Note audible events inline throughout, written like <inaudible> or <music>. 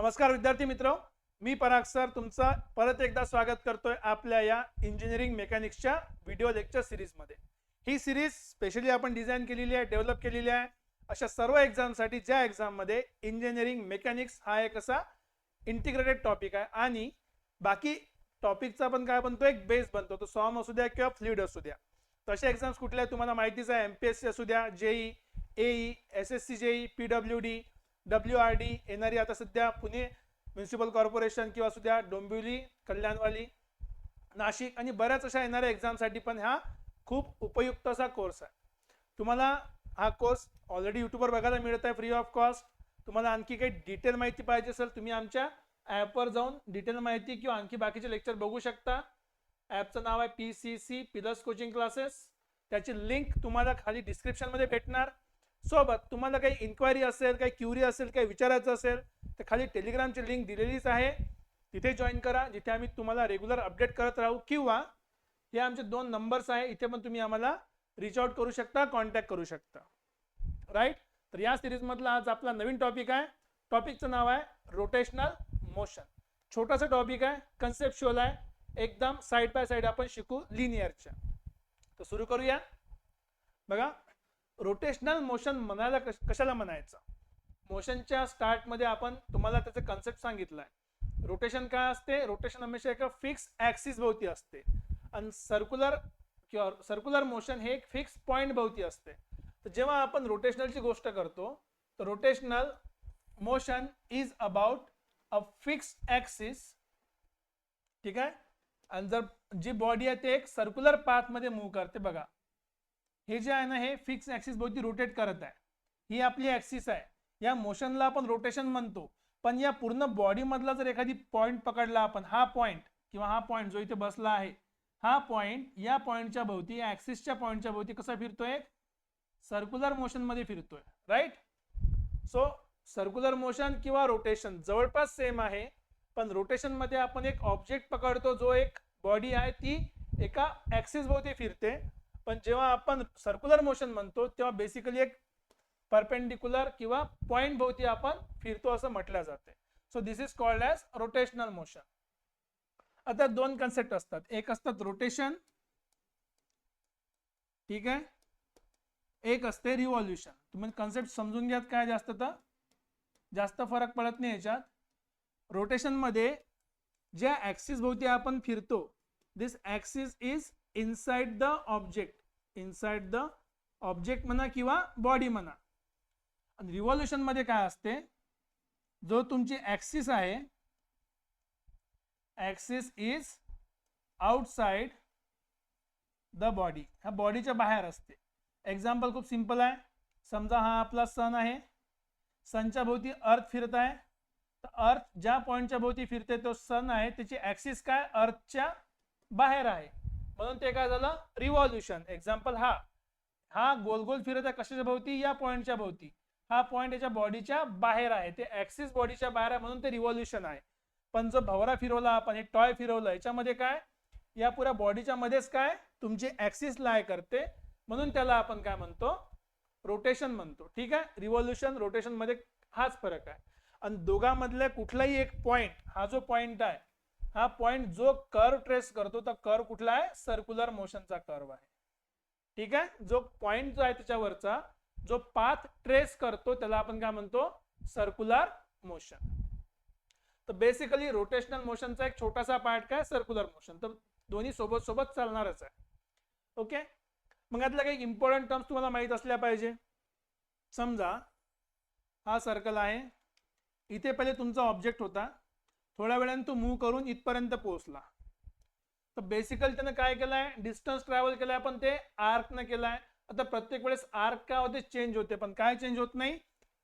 नमस्कार विद्यार्थी मित्र. मी पराग सर तुमचं परत एकदा स्वागत करतोय आपल्या या इंजिनिअरिंग मेकॅनिक्सच्या व्हिडिओ लेक्चर सिरीजमध्ये ही सिरीज स्पेशली आपण डिझाईन केलेली आहे डेव्हलप केलेली आहे. अशा सर्व एक्झामसाठी ज्या एक्झाममध्ये इंजिनिअरिंग मेकॅनिक्स हा एक असा इंटिग्रेटेड टॉपिक आहे. आणि बाकी टॉपिकचा पण काय बनतो? एक बेस बनतो. तो सॉम असू द्या किंवा फ्लुइड असू द्या. तसे एक्झाम्स कुठल्या आहेत तुम्हाला माहितीच आहे. एमपीएससी असू द्या JE AE S S C JE P W D W R D येणारी आता सध्या पुणे म्युन्सिपल कॉर्पोरेशन किंवा सुद्धा डोंबिवली कल्याणवाली नाशिक आणि बऱ्याच अशा येणाऱ्या एक्झामसाठी पण हा खूप उपयुक्त असा कोर्स आहे. तुम्हाला हा कोर्स ऑलरेडी यूट्यूबवर बघायला मिळत आहे फ्री ऑफ कॉस्ट. तुम्हाला आणखी काही डिटेल माहिती पाहिजे असेल तुम्ही आमच्या ॲपवर जाऊन डिटेल माहिती किंवा आणखी बाकीचे लेक्चर बघू शकता. ॲपचं नाव आहे P C C pillars coaching classes. त्याची लिंक तुम्हाला खाली डिस्क्रिप्शनमध्ये भेटणार. सोबत तुम्हाला काही इन्क्वायरी असेल काही क्युरी असेल काही विचारायचं असेल तर खाली टेलिग्रामची लिंक दिलेलीच आहे. तिथे जॉईन करा. जिथे आम्ही तुम्हाला रेग्युलर अपडेट करत राहू किंवा हे आमचे दोन नंबर्स आहे इथे पण तुम्ही आम्हाला रिच आउट करू शकता कॉन्टॅक्ट करू शकता. राईट तर या सिरीजमधला आज आपला नवीन टॉपिक आहे. टॉपिकचं नाव आहे रोटेशनल मोशन छोटासा टॉपिक आहे कन्सेप्च्युअल आहे. एकदम साईड बाय साईड आपण शिकू लिनियरच्या तर सुरू करूया. बघा रोटेशनल मोशन म्हणायला कश कशाला म्हणायचं? मोशनच्या स्टार्टमध्ये आपण तुम्हाला त्याचं कन्सेप्ट सांगितलं आहे रोटेशन काय असते? रोटेशन हमेशा एका फिक्स ॲक्सिस भोवती असते. आणि सर्क्युलर किंवा सर्क्युलर मोशन हे एक फिक्स पॉइंट भोवती असते. तर जेव्हा आपण रोटेशनलची गोष्ट करतो तर rotational motion is about a fix axis ठीक आहे? आणि जर जी बॉडी आहे ते एक सर्क्युलर पाथमध्ये मूव्ह करते बघा. हे जे आहे ना हे फिक्स ऍक्सिस भोवती रोटेट करत आहे. ही आपली ऍक्सिस आहे. या मोशनला आपण रोटेशन म्हणतो. पण या पूर्ण बॉडी मधला जर एखादी पॉईंट पकडला आपण हा पॉईंट किंवा हा पॉईंट जो इथे बसला आहे हा पॉईंट या पॉईंटच्या भोवती या ऍक्सिसच्या पॉईंटच्या भोवती कसा फिरतोय? सर्क्युलर मोशनमध्ये फिरतोय. राईट सो सर्क्युलर मोशन किंवा रोटेशन जवळपास सेम आहे पण रोटेशनमध्ये आपण एक ऑब्जेक्ट पकडतो जो एक बॉडी आहे ती एका ऍक्सिस भोवती फिरते. पण जेव्हा आपण सर्क्युलर मोशन म्हणतो तेव्हा बेसिकली एक परपेंडिक्युलर किंवा पॉइंट भोवती आपण फिरतो असं म्हटलं जाते. So this is called as rotational motion आता दोन कन्सेप्ट असतात. एक असतात रोटेशन ठीक आहे? एक असते रिव्हॉल्युशन तुम्ही कन्सेप्ट समजून घ्यात काय जास्त तर? जास्त फरक पडत नाही याच्यात. रोटेशनमध्ये ज्या ऍक्सिस भोवती आपण फिरतो this axis is inside the object inside the object म्हणा किंवा बॉडी म्हणा. आणि रिव्हॉल्युशनमध्ये काय असते? जो तुमची ऍक्सिस आहे axis is outside the body ह्या बॉडीच्या बाहेर असते. एक्झाम्पल खूप सिंपल आहे. समजा हा आपला सन आहे. सनच्या भोवती अर्थ फिरत आहे. तर अर्थ ज्या पॉईंटच्या भोवती फिरते तो सन आहे. त्याची ऍक्सिस काय? अर्थच्या बाहेर आहे. म्हणून ते काय झालं? रिव्हॉल्युशन एक्झाम्पल हा. हा गोल गोल फिरत आहे कशाच्या भोवती? या पॉईंटच्या भोवती. हा पॉईंट याच्या बॉडीच्या बाहेर आहे. ते ऍक्सिस बॉडीच्या बाहेर आहे म्हणून ते रिव्हॉल्युशन आहे. पण जो भवरा फिरवला आपण हे टॉय फिरवलं याच्यामध्ये काय? या पुऱ्या बॉडीच्या मध्येच काय? तुमची ऍक्सिस लाय करते. म्हणून त्याला आपण काय म्हणतो? रोटेशन म्हणतो. ठीक आहे? रिव्हॉल्युशन रोटेशनमध्ये हाच फरक आहे. आणि दोघांमधल्या कुठलाही एक पॉइंट हा जो पॉइंट आहे हा पॉइंट जो कर्व ट्रेस करतो तर कर्व कुठला आहे? सर्क्युलर मोशनचा कर्व आहे. ठीक आहे? जो पॉइंट जो आहे त्याच्यावरचा जो पाथ ट्रेस करतो त्याला आपण काय म्हणतो? सर्क्युलर मोशन तर बेसिकली रोटेशनल मोशनचा एक छोटासा पार्ट काय? सर्क्युलर मोशन तर दोन्ही सोबत सोबत चालणारच आहे. ओके मग यातल्या काही इम्पॉर्टंट टर्म्स तुम्हाला माहीत असल्या पाहिजे. समजा हा सर्कल आहे. इथे पहिले तुमचा ऑब्जेक्ट होता. थोड्या वेळाने तो मूव्ह करून इथपर्यंत पोहोचला. तर बेसिकली त्यानं काय केलंय? डिस्टन्स ट्रॅव्हल केलाय पण ते आर्कनं केलाय. आता प्रत्येक वेळेस आर्क काय होते? चेंज होते. पण काय चेंज होत नाही?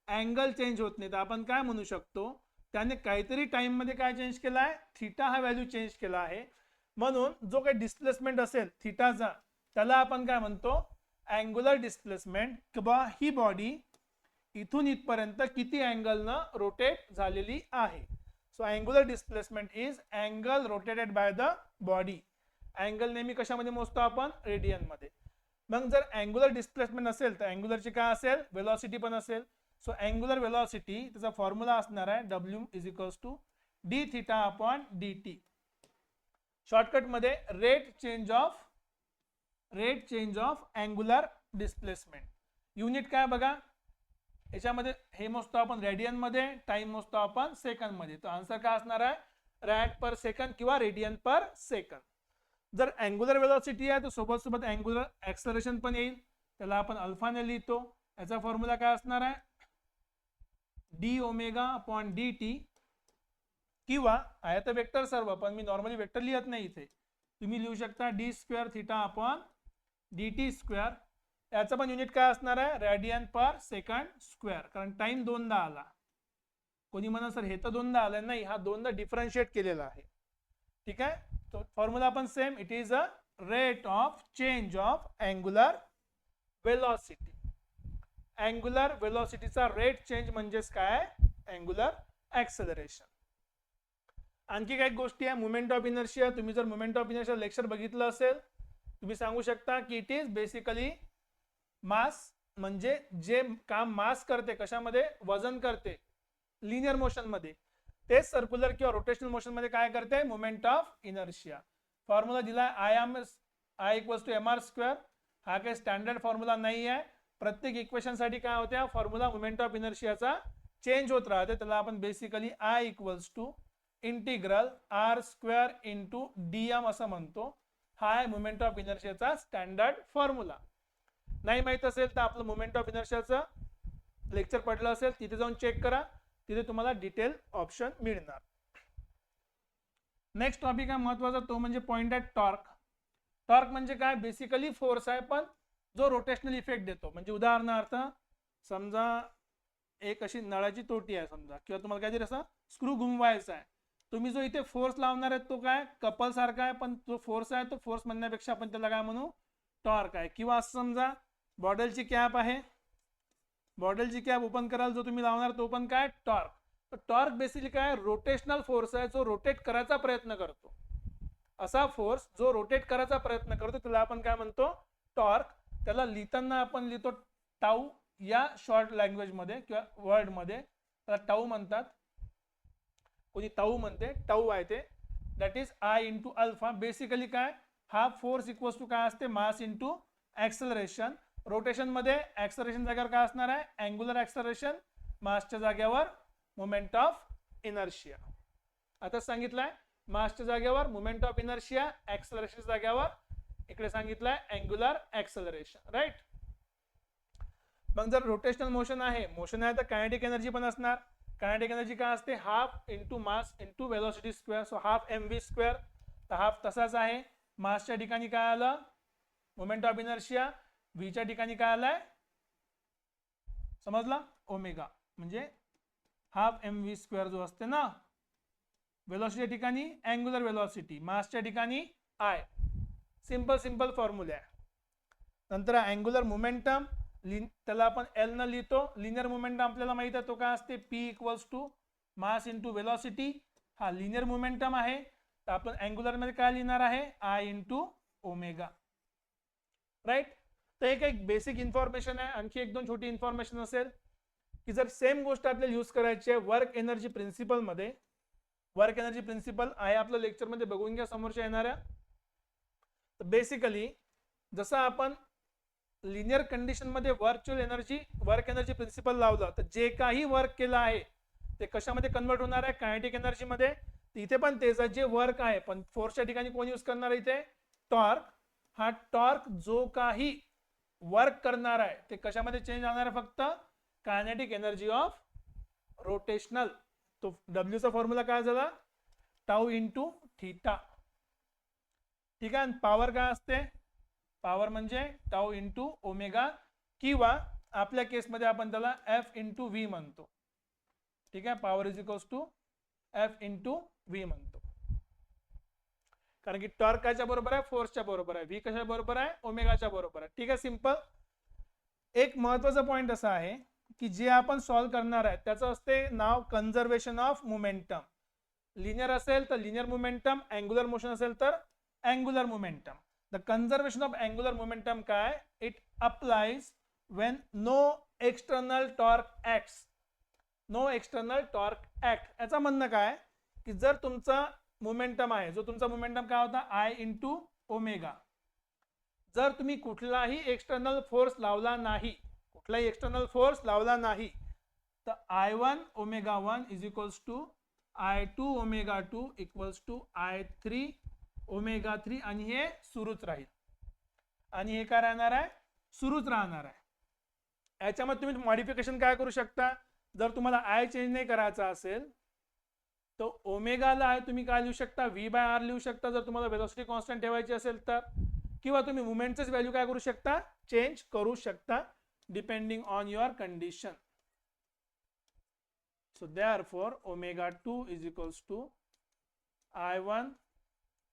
अँगल चेंज होत नाही. तर आपण काय म्हणू शकतो? त्याने काहीतरी टाइममध्ये काय चेंज केलाय? थिटा हा व्हॅल्यू चेंज केला आहे. म्हणून जो काही डिस्प्लेसमेंट असेल थिटाचा त्याला आपण काय म्हणतो? अँग्युलर डिस्प्लेसमेंट किंवा ही बॉडी इथून इथपर्यंत किती अँगलनं रोटेट झालेली आहे. So angular displacement is angle rotated by the body angle नेहमी कशामध्ये मोजतो आपण? रेडियनमध्ये. मग जर अँग्युलर डिस्प्लेसमेंट असेल तर अँग्युलरची काय असेल? वेलॉसिटी पण असेल. सो अँग्युलर वेलॉसिटी त्याचा फॉर्म्युला असणार आहे W is equals to D theta upon D T शॉर्टकटमध्ये rate change of rate change of angular displacement unit काय बघा? याच्यामध्ये हे मोजतो आपण रेडियनमध्ये टाइम मोजतो आपण सेकंडमध्ये तर आन्सर काय असणार आहे? रॅट पर सेकंद किंवा रेडियन पर सेकंड जर अँग्युलर वेलॉसिटी आहे तर सोबत सोबत अँग्युलर ऍक्सलरेशन पण येईल. त्याला आपण अल्फाने लिहितो. याचा फॉर्म्युला काय असणार आहे? D omega upon D T किंवा आहे तर वेक्टर सर्व पण मी नॉर्मली वेक्टर लिहत नाही इथे. तुम्ही लिहू शकता D square theta upon D T square याचं पण युनिट काय असणार आहे? रॅडियन पर सेकंड स्क्वेअर कारण टाइम दोनदा आला. कोणी म्हणा सर हे तर दोनदा आलं नाही हा दोनदा डिफरन्शिएट केलेला आहे. ठीक आहे? तो फॉर्म्युला पण same it is a rate of change of angular velocity angular वेलॉसिटीचा rate change म्हणजेच काय अँग्युलर ऍक्सेलरेशन आणखी काही गोष्टी आहे? मुमेंट ऑफ इनर्शिया तुम्ही जर मुमेंट ऑफ इनर्शिया लेक्चर बघितलं असेल तुम्ही सांगू शकता की इट इज बेसिकली मास म्हणजे जे काम मास करते कशामध्ये? वजन करते. लिनियर मोशनमध्ये. तेच सर्क्युलर किंवा रोटेशनल मोशनमध्ये काय करते? मुमेंट ऑफ इनर्शिया फॉर्म्युला दिला I M I equals to M R square हा काही स्टँडर्ड फॉर्म्युला नाही आहे प्रत्येक इक्वेशनसाठी काय होत्या? फॉर्म्युला मुमेंट ऑफ इनर्शियाचा चेंज होत राहते. त्याला आपण basically I equals to integral R square into D M असं म्हणतो. हा आहे मुमेंट ऑफ इनर्शियाचा स्टँडर्ड फॉर्म्युला नाही माहीत असेल तर आपलं मुमेंट ऑफ इनर्शियाचं लेक्चर पडलं असेल तिथे जाऊन चेक करा. तिथे तुम्हाला डिटेल ऑप्शन मिळणार. नेक्स्ट टॉपिक आहे महत्त्वाचा तो म्हणजे पॉइंट आहे टॉर्क टॉर्क म्हणजे काय? बेसिकली फोर्स आहे पण जो रोटेशनल इफेक्ट देतो. म्हणजे उदाहरणार्थ समजा एक अशी नळाची तोटी आहे समजा किंवा तुम्हाला काहीतरी असं स्क्रू घुमवायचा आहे. तुम्ही जो इथे फोर्स लावणार आहे तो काय? कपल सारखा आहे पण जो फोर्स आहे तो फोर्स म्हणण्यापेक्षा आपण त्याला काय म्हणू? टॉर्क आहे. किंवा असं समजा बॉडलची कॅप आहे. बॉडलची कॅप ओपन कराल जो तुम्ही लावणार तो पण काय? टॉर्क. टॉर्क बेसिकली काय? रोटेशनल फोर्स आहे जो रोटेट करायचा प्रयत्न करतो. असा फोर्स जो रोटेट करायचा प्रयत्न करतो त्याला आपण काय म्हणतो? टॉर्क. त्याला लिहिताना आपण लिहितो टाऊ या शॉर्ट लँग्वेजमध्ये किंवा वर्डमध्ये त्याला टाऊ म्हणतात. कोणी टाऊ म्हणते टाऊ आहे ते. That is I into alpha basically काय? हा फोर्स इक्वल्स टू काय असते? मास इंटू ॲक्सलरेशन रोटेशनमध्ये ऍक्सलरेशन जागेवर काय असणार आहे? अँग्युलर ॲक्सरेशन मासच्या जागेवर मुमेंट ऑफ इनर्शिया आता सांगितलंय मासच्या जागेवर मुमेंट ऑफ इनर्शिया ऍक्सलरेशन जागेवर. इकडे सांगितलंय अँग्युलर ऍक्सलरेशन राईट मग जर रोटेशनल मोशन आहे मोशन आहे तर कायनेटिक एनर्जी पण असणार. कायनेटिक एनर्जी काय असते? Half into mass into velocity square so half M V square तर हाफ तसाच आहे. मासच्या ठिकाणी काय आलं? मुमेंट ऑफ इनर्शिया व्हीच्या ठिकाणी काय आलाय? समजला? ओमेगा. म्हणजे हाफ एम व्ही स्क्वेअर जो असते ना वेलॉसिटीच्या ठिकाणी अँग्युलर वेलॉसिटी मासच्या ठिकाणी आय सिंपल सिंपल फॉर्म्युला आहे. नंतर अँग्युलर मोमेंटम त्याला आपण एल न लिहितो. लिनियर मोमेंटम आपल्याला माहीत आहे तो काय असते? P equals to mass into velocity हा लिनियर मोमेंटम आहे. तर आपण अँग्युलरमध्ये काय लिहिणार आहे? आय इंटू ओमेगा राईट तर एक एक बेसिक इन्फॉर्मेशन आहे. आणखी एक दोन छोटी इन्फॉर्मेशन असेल की जर सेम गोष्ट आपल्याला यूज करायची आहे वर्क एनर्जी प्रिन्सिपलमध्ये वर्क एनर्जी प्रिन्सिपल आहे आपल्या लेक्चरमध्ये बघून घ्या समोरच्या येणाऱ्या. तर बेसिकली जसं आपण लिनियर कंडिशनमध्ये virtual energy work energy principle लावलं तर जे काही वर्क केलं आहे ते कशामध्ये कन्वर्ट होणार आहे? कायटिक एनर्जी मध्ये. इथे पण तेच आहे जे वर्क आहे पण फोर्सच्या ठिकाणी कोण यूज करणार आहे इथे? टॉर्क हा टॉर्क जो काही वर्क करणार आहे. ते कशामध्ये चेंज होणार आहे फक्त? कायनेटिक एनर्जी ऑफ रोटेशनल तो डब्ल्यूचा फॉर्म्युला काय झाला? टाऊ इंटू थिटा ठीक आहे? पॉवर काय असते? पॉवर म्हणजे टाऊ इंटू ओमेगा किंवा आपल्या केसमध्ये आपण त्याला एफ इंटू व्ही म्हणतो. ठीक आहे? Power is equals to F into V म्हणतो. कारण की टॉर्क कायच्या बरोबर आहे फोर्सच्या बरोबर आहे व्ही कशा बरोबर आहे ओमेगाच्या बरोबर आहे. ठीक आहे सिंपल. एक महत्त्वाचा पॉइंट असा आहे की जे आपण सॉल्व्ह करणार आहे त्याचं असते नाव कन्झर्वेशन ऑफ मुमेंटम लिनियर असेल तर लिनियर मुमेंटम अँग्युलर मोशन असेल तर angular momentum the conservation of angular momentum काय? It applies when no external torque act no external torque act याचं म्हणणं काय? की जर तुमचा मोमेंटम आहे. जो तुमचा मोमेंटम काय होता? आय इंटू ओमेगा जर तुम्ही कुठलाही एक्सटर्नल फोर्स लावला नाही कुठलाही एक्सटर्नल फोर्स लावला नाही तर I one omega one is equals to I two omega two equals to I three omega three आणि हे सुरूच राहील. आणि हे काय राहणार आहे? सुरूच राहणार आहे. याच्यामध्ये तुम्ही मॉडिफिकेशन काय करू शकता? जर तुम्हाला आय चेंज नाही करायचा असेल तर ओमेगाला आहे, तुम्ही काय लिहू शकता? व्ही बाय आर लिहू शकता, जर तुम्हाला वेलोसिटी कॉन्स्टंट ठेवायची असेल तर. किंवा तुम्ही मुवमेंटचेच करू शकता? चेंज करू शकता depending on your condition so therefore omega two is equals to I one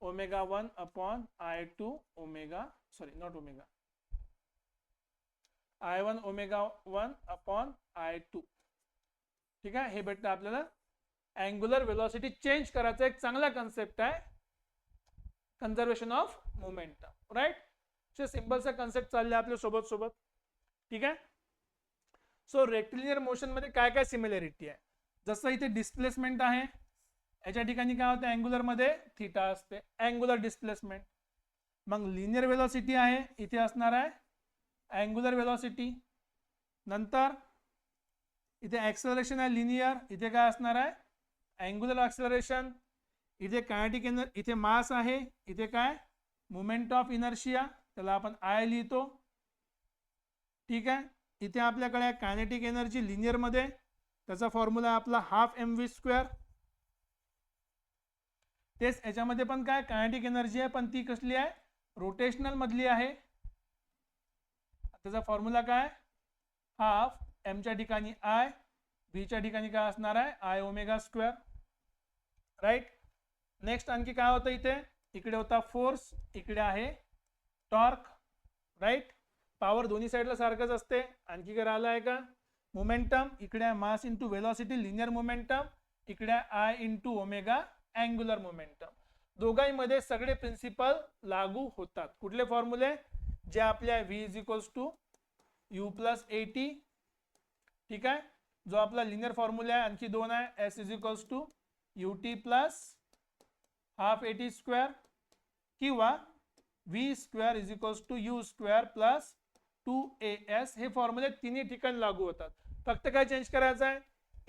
omega one upon I two omega sorry not omega I one omega one upon I two ठीक आहे? हे भेटतं अँग्युलर वेलॉसिटी चेंज करायचा एक चांगला concept आहे. Conservation of momentum right सिम्पलचा concept चालला आपल्यासोबत सोबत. ठीक आहे? सो रेक्टिलिनियर मोशनमध्ये काय काय सिमिलॅरिटी आहे? जसं इथे डिस्प्लेसमेंट आहे याच्या ठिकाणी काय होतं? अँग्युलरमध्ये थिटा असते. अँग्युलर डिस्प्लेसमेंट मग लिनियर वेलॉसिटी आहे इथे असणार आहे अँग्युलर वेलॉसिटी नंतर इथे ॲक्सलरेशन आहे लिनियर इथे काय असणार आहे? अँग्युलर ॲक्सलरेशन इथे कायटिक एनर इथे मास आहे इथे काय? मुमेंट ऑफ इनर्शिया त्याला आपण आय लिहितो. ठीक आहे? इथे आपल्याकडे कायनेटिक एनर्जी लिनियरमध्ये त्याचा फॉर्म्युला आपला हाफ एम व्ही स्क्वेअर तेच याच्यामध्ये पण काय? कायनेटिक एनर्जी आहे पण ती कसली आहे? रोटेशनल मधली आहे. त्याचा फॉर्म्युला काय? हाफ एमच्या ठिकाणी आय व्हीच्या ठिकाणी काय असणार आहे? I omega square right next आणखी काय होतं इथे? इकडे होता फोर्स इकडे आहे टॉर्क राईट पॉवर दोन्ही साईडला सारखंच असते. आणखी काय राहिलं आहे का? मोमेंटम इकडे आहे mass into velocity linear momentum इकडे आहे I into omega angular momentum दोघांमध्ये सगळे प्रिन्सिपल लागू होतात. कुठले फॉर्म्युले जे आपल्या V is equals to U plus A T ठीक आहे? जो आपला लिनियर फॉर्म्युला आहे आणखी दोन आहे. S is equals to U T plus half A T square किंवा V square is equals to U square plus two A S हे फॉर्म्युले तिन्ही ठिकाणी लागू होतात. फक्त काय चेंज करायचं आहे?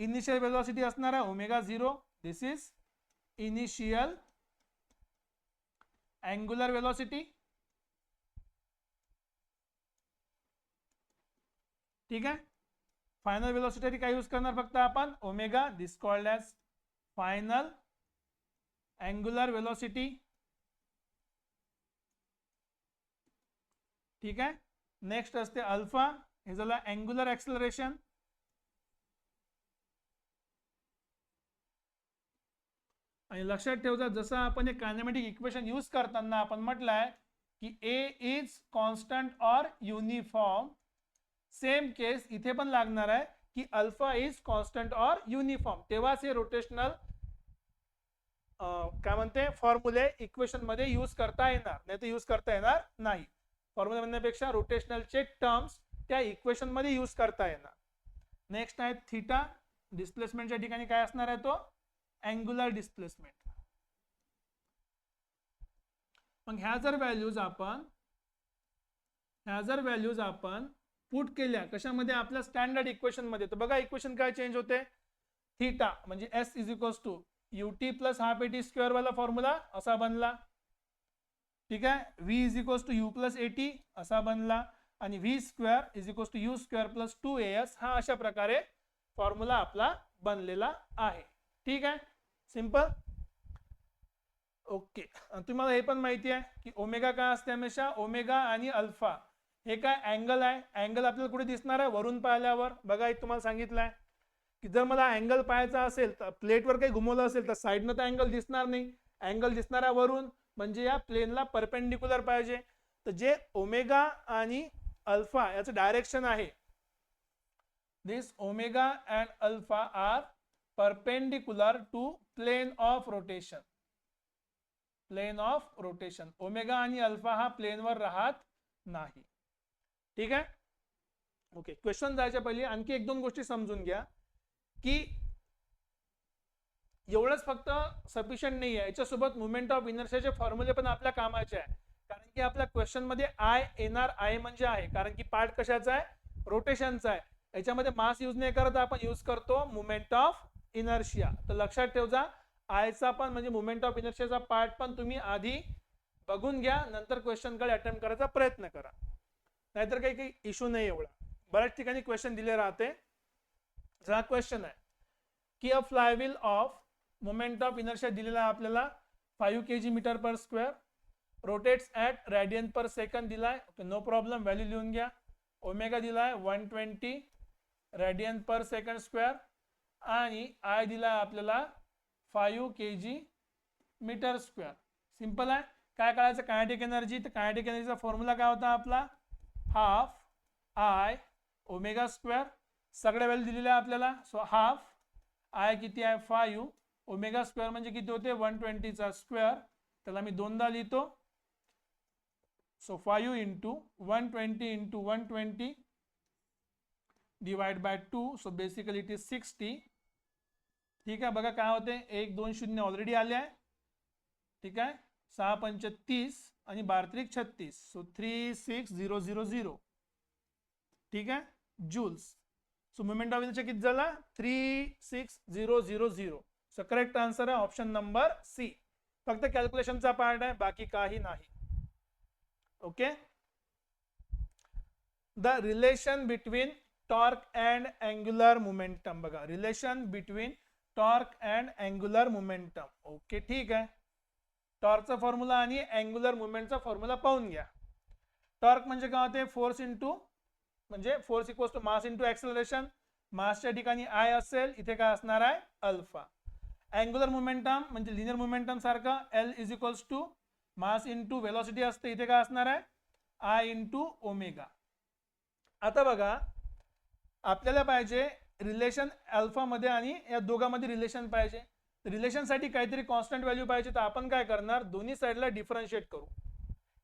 इनिशियल वेलॉसिटी असणार आहे omega zero this is initial angular velocity ठीक आहे? फायनल वेलॉसिटी काय यूज करणार फक्त आपण? Omega this called as final angular velocity ठीक आहे? नेक्स्ट असते अल्फा हे झालं अँग्युलर ऍक्सलरेशन आणि लक्षात ठेवता जसं आपण हे कायनेमॅटिक इक्वेशन यूज करताना आपण म्हटलंय की A is constant or uniform same case इथे पण लागणार आहे की alpha is constant or uniform. तेव्हाच हे रोटेशनल काय म्हणते फॉर्म्युले इक्वेशनमध्ये यूज करता येणार. नाही तर यूज करता येणार नाही. फॉर्म्युले म्हणण्यापेक्षा रोटेशनलचे टर्म्स त्या इक्वेशनमध्ये यूज करता येणार. नेक्स्ट आहे थिटा डिस्प्लेसमेंटच्या ठिकाणी काय असणार आहे तो? अँग्युलर डिस्प्लेसमेंट मग ह्या जर व्हॅल्यूज आपण ह्या जर व्हॅल्यूज आपण पुट केल्या कशामध्ये? आपल्या स्टँडर्ड इक्वेशनमध्ये. तर बघा इक्वेशन काय चेंज होते? थीटा म्हणजे S is equals to U T T plus half A T square वाला फॉर्म्युला असा बनला. ठीक आहे? V is equals to U plus A T असा बनला. आणि V square is equals to U square plus two A S हा अशा प्रकारे फॉर्म्युला आपला बनलेला आहे. ठीक आहे? सिंपल ओके तुम्हाला हे पण माहिती आहे की ओमेगा काय असते हमेशा? ओमेगा आणि अल्फा हे काय अँगल आहे? अँगल आपल्याला कुठे दिसणार आहे? वरून पाहिल्यावर. बघा एक तुम्हाला सांगितलं आहे की जर मला अँगल पाहायचा असेल तर प्लेटवर काही घुमवलं असेल तर साईडनं तर अँगल दिसणार नाही. अँगल दिसणार आहे वरून म्हणजे या प्लेनला परपेंडिक्युलर पाहिजे. तर जे ओमेगा आणि अल्फा याचं डायरेक्शन आहे this omega and alpha are perpendicular to plane of rotation plane of rotation omega आणि अल्फा हा प्लेनवर राहत नाही. ठीक आहे? ओके क्वेश्चन जायच्या पहिले. आणखी एक दोन गोष्टी समजून घ्या. की एवढंच फक्त सफिशियंट नाही आहे याच्यासोबत मुवमेंट ऑफ इनर्शियाचे फॉर्म्युले पण आपल्या कामाचे आहे. कारण की आपल्या क्वेश्चनमध्ये आय येणार आय म्हणजे आहे. कारण की पार्ट कशाचा आहे? रोटेशनचा आहे. याच्यामध्ये मास यूज नाही करत आपण यूज करतो मुवमेंट ऑफ इनर्शिया तर लक्षात ठेवजा आयचा पण म्हणजे मुवमेंट ऑफ इनर्शियाचा पार्ट पण तुम्ही आधी बघून घ्या. नंतर क्वेश्चनकडे अटेम्प्ट करायचा प्रयत्न करा. नाहीतर काही काही इश्यू नाही एवढा. बऱ्याच ठिकाणी क्वेश्चन दिले राहते. हा क्वेश्चन आहे. की a flywheel of moment of inertia दिलेला आहे आपल्याला five K G meter per square rotates at radian per second दिलाय. ओके नो प्रॉब्लेम व्हॅल्यू लिहून घ्या. ओमेगा दिलाय one twenty radian per second square आणि आय दिलाय आपल्याला five K G meter square simple आहे. काय करायचं कायनेटिक एनर्जी तर कायनेटिक एनर्जीचा फॉर्म्युला काय होता आपला? हाफ आय ओमेगा स्क्वेअर सगळ्या व्हॅल्यू दिलेल्या आहे आपल्याला. सो हाफ आय किती आहे? फायू ओमेगा स्क्वेअर म्हणजे किती होते? वन ट्वेंटीचा स्क्वेअर त्याला मी दोनदा लिहितो. So five into one twenty into one twenty divide by two so basically it is sixty ठीक आहे? बघा काय होते? एक दोन शून्य ऑलरेडी आले आहे. ठीक आहे? सहा पंच तीस आणि बारत्रिक छत्तीस. So three six zero zero zero ठीक आहे? Joules so movement of inertia किती झाला? Three six zero zero zero so correct answer आहे ऑप्शन नंबर सी फक्त कॅल्क्युलेशनचा पार्ट आहे बाकी काही नाही. Okay the relation between torque and angular momentum बघा. Relation between torque and angular momentum okay ठीक आहे? टॉर्कचा फॉर्म्युला आणि अँग्युलर मुवमेंटचा फॉर्म्युला पाहून घ्या. टॉर्क म्हणजे काय होते? फोर्स इंटू म्हणजे force equals to mass into acceleration मासच्या ठिकाणी आय असेल इथे काय असणार आहे? अल्फा अँग्युलर मोमेंटम म्हणजे लिनियर मोमेंटम सारखं L is equals to mass into velocity असते इथे काय असणार आहे? आय इंटू ओमेगा आता बघा आपल्याला पाहिजे रिलेशन अल्फामध्ये आणि या दोघांमध्ये रिलेशन पाहिजे. रिलेशनसाठी काहीतरी कॉन्स्टंट व्हॅल्यू पाहिजे तर आपण काय करणार? दोन्ही साईडला डिफरन्शिएट करू.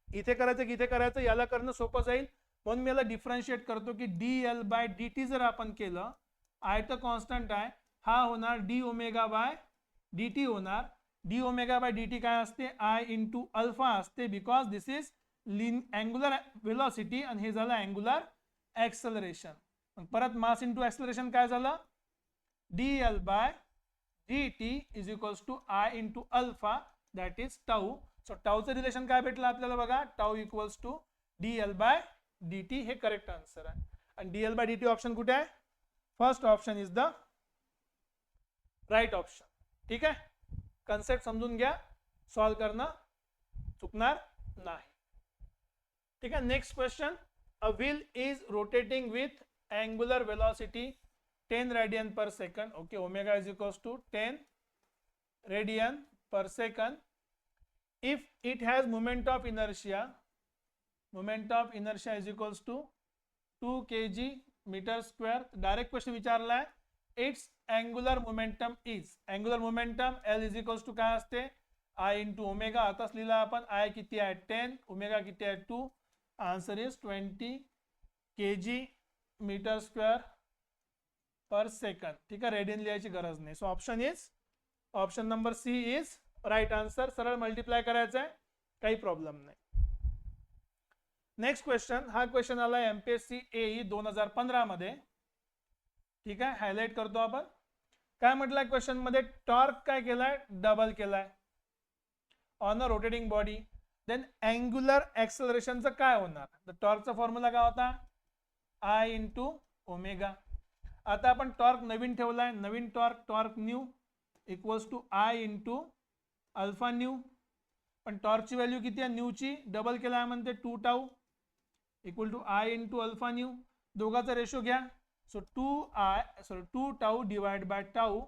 इथे करायचं की इथे करायचं याला करणं सोपं जाईल. म्हणून मी याला डिफरन्शिएट करतो की D L by D T जर आपण केलं आय तर कॉन्स्टंट आहे. हा होणार D omega by D T होणार. D omega by D T काय असते? आय इंटू अल्फा असते because this is lin angular velocity आणि हे झालं अँग्युलर ॲक्सलरेशन परत मास इंटू ॲक्सलरेशन काय झालं? D L by D T is equals to I into alpha that is tau so टाऊचं relation काय भेटलं आपल्याला बघा tau equals to D L by D T हे करेक्ट आन्सर आहे आणि D L by D T option कुठे आहे first option is the right option ठीक आहे कन्सेप्ट समजून घ्या सॉल्व करणं चुकणार नाही। ठीक आहे next question a wheel is rotating with angular velocity ten radian per second, okay, omega is equals to ten radian per second. If it has moment of inertia, moment of inertia is equals to two K meter square. Direct question विचार है, it's angular momentum is, angular momentum L is equals to का I into omega आता लिखा अपन I कि है ten omega कि है to answer is twenty K G meter square per second ठीक आहे? रेडियन लिहायची गरज नाही. So option is option number C is right answer सरळ मल्टिप्लाय करायचं आहे काही प्रॉब्लेम नाही. नेक्स्ट क्वेश्चन हा क्वेश्चन आला एमपीएससी ए दोन हजार पंधरा मध्ये. ठीक आहे? हायलाइट करतो आपण. काय म्हटलंय क्वेश्चनमध्ये? टॉर्क काय केलाय? डबल केलाय. On a rotating body then angular ऍक्सलरेशनचं काय होणार? तर टॉर्कचा फॉर्म्युला काय होता? आय इंटू ओमेगा आता आपण टॉर्क नवीन ठेवला आहे नवीन torque torque new equals to I into alpha new पण टॉर्कची व्हॅल्यू किती आहे? न्यूची डबल केला आहे म्हणते two tau equal to I into alpha new दोघाचा ratio घ्या. So two I sorry two tau divide by tau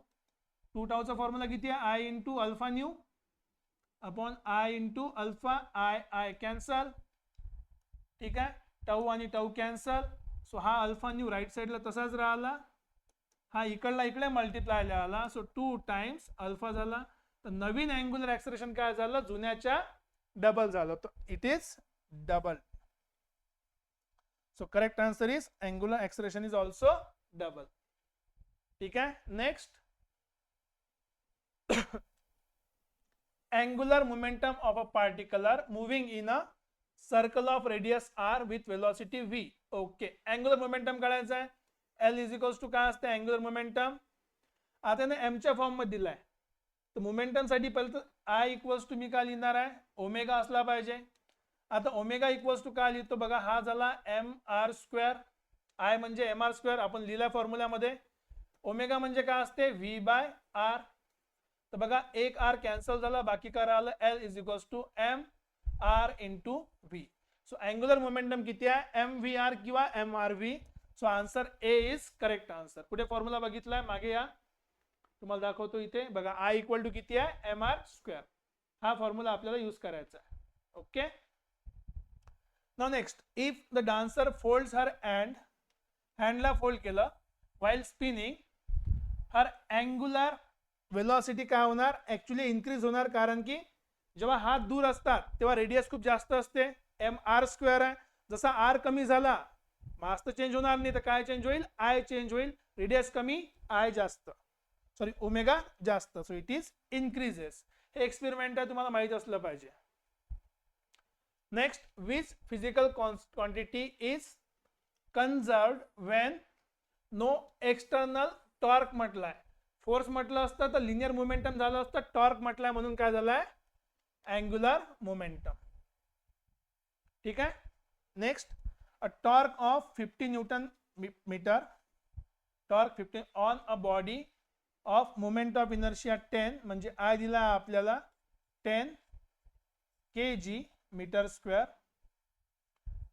two टाऊचा formula किती आहे? I into alpha new upon I into alpha I I cancel ठीक आहे? Tau आणि tau cancel so हा alpha new right साईडला तसाच राहिला. हा इकडला इकडे मल्टिप्लाय आला. सो टू टाइम्स अल्फा झाला. तर नवीन अँग्युलर ॲक्सरेशन काय झालं? जुन्याच्या डबल झालं. तर it is double so correct answer is angular acceleration is also double ठीक आहे? Next <coughs> angular momentum of a particle moving in a circle of radius r with velocity v. Okay angular momentum काढायचा आहे. L is equals to काय असते? Angular momentum आता ना एमच्या फॉर्ममध्ये दिला दिलाय. तर मोमेंटमसाठी पहिलं तर आय इक्वल्स टू मी काय लिहिणार आहे? ओमेगा असला पाहिजे. आता ओमेगा इक्वल्स टू काय लिहितो बघा? हा झाला एम आर स्क्वेअर आय म्हणजे एम आर स्क्वेअर आपण लिहिल्या फॉर्म्युल्यामध्ये ओमेगा म्हणजे काय असते? व्ही बाय आर तर बघा एक आर कॅन्सल झाला. बाकी काय राहिलं? L is equals to M R into V so angular momentum किती आहे? एम व्ही आर किंवा M R V so answer A is correct answer कुठे फॉर्म्युला बघितलाय? मागे या. तुम्हाला दाखवतो इथे. बघा आय इक्वल टू किती आहे? एम आर स्क्वेअर हा फॉर्म्युला आपल्याला यूज करायचा आहे. Okay now next if the dancer folds her hand हँडला fold केलं while spinning her angular velocity काय होणार? ऍक्च्युली इन्क्रीज होणार. कारण की जेव्हा हात दूर असतात तेव्हा रेडियस खूप जास्त असते. एम आर स्क्वेअर आहे. जसा आर कमी झाला मास तर चेंज होणार नाही तर काय चेंज होईल? आय चेंज होईल. रेडियस कमी आय जास्त. सॉरी ओमेगा जास्त. सो इट इज इन्क्रीजेस हे एक्सपेरिमेंट आहे तुम्हाला माहीत असलं पाहिजे. Next which physical quantity is conserve when no external torque म्हटलाय? Force म्हटलं असतं तर लिनियर मोमेंटम झालं असतं. टॉर्क म्हटलंय म्हणून काय झालंय? अँग्युलर मोमेंटम ठीक आहे? Next a torque of fifty newton metre torque fifteen on a body of moment of inertia ten म्हणजे आय दिला आपल्याला ten K G metre square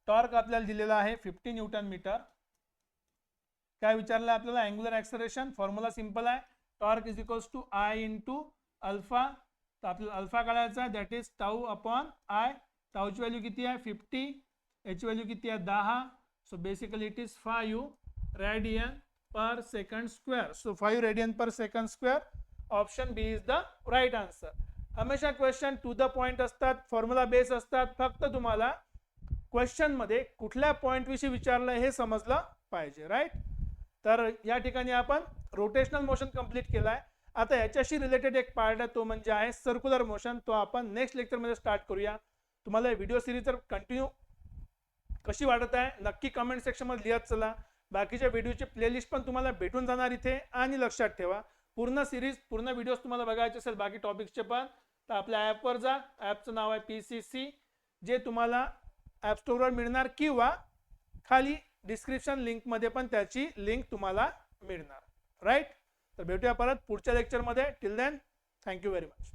torque आपल्याला दिलेला आहे फिफ्टी न्यूटन मीटर काय विचारलं आपल्याला? अँग्युलर ॲक्सरेशन फॉर्म्युला सिंपल आहे. Torque is equals to I into alpha तर आपल्याला अल्फा काढायचा आहे. That is tau upon I टाऊची value किती आहे? फिफ्टी याची व्हॅल्यू किती आहे? दहा. So basically it is five radian per second square so five radian per second square option B is the right answer हमेशा क्वेश्चन टू द पॉइंट असतात formula base असतात. फक्त तुम्हाला क्वेश्चनमध्ये कुठल्या पॉईंटविषयी विचारलं हे समजलं पाहिजे राईट तर या ठिकाणी आपण रोटेशनल मोशन कंप्लीट केलाय. आता याच्याशी रिलेटेड एक पार्ट आहे तो म्हणजे आहे सर्क्युलर मोशन तो आपण नेक्स्ट लेक्चरमध्ये स्टार्ट करूया. तुम्हाला व्हिडिओ सिरीज जर कंटिन्यू कशी वाटत आहे नक्की कमेंट सेक्शनमध्ये लिहत चला. बाकीच्या व्हिडिओची प्लेलिस्ट पण तुम्हाला भेटून जाणार इथे आणि लक्षात ठेवा. पूर्ण सिरीज पूर्ण व्हिडिओज तुम्हाला बघायचे असेल बाकी टॉपिक्सचे पण तर आपल्या ॲपवर जा. ॲपचं नाव आहे पी सी सी जे तुम्हाला ॲप स्टोअरवर मिळणार किंवा खाली डिस्क्रिप्शन लिंकमध्ये पण त्याची लिंक तुम्हाला मिळणार. राईट तर भेटूया परत पुढच्या लेक्चरमध्ये till then thank you very much